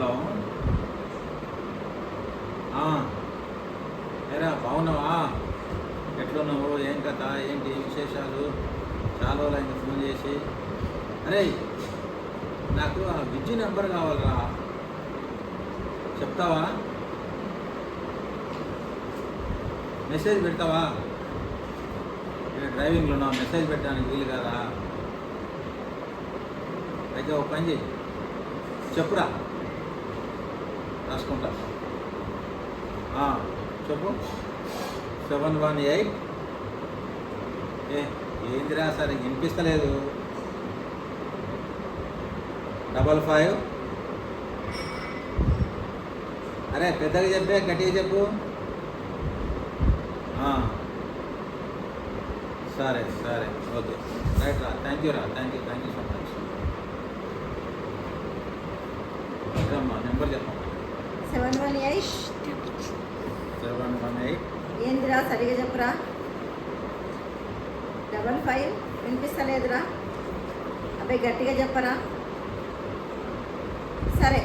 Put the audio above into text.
Hello. ఏరా బాగున్నావా? ఎట్లున్నావు? ఏం కథ? ఏంటి? విశేషాలు? చాలా రోజులైంది ఫోన్ చేసి. అరే నాకు ఆ విద్య నెంబర్ కావాలరా. చెప్తావా? మెసేజ్ పెడతావా? నేను డ్రైవింగ్లో ఉన్నా మెసేజ్ పెట్టడానికి వీలు కదా? అయితే ఒక పని చేయి. చెప్పురా. రాసుకుంటా. చెప్పు. Seven one eight. ఏ ఏందిరా సరే వినిపిస్తలేదు. Double five. అరే పెద్దగా చెప్పే గట్టిగా చెప్పు. సరే సరే ఓకే. రైట్ రా థ్యాంక్ యూ రా thank you thank you so much అమ్మా నెంబర్ చెప్పమ్మా. Seven one eight. Seven one eight. ఏందిరా సరిగా చెప్పురా? Double five. వినిపిస్తలేదురా? అబ్బాయి గట్టిగా చెప్పరా? సరే.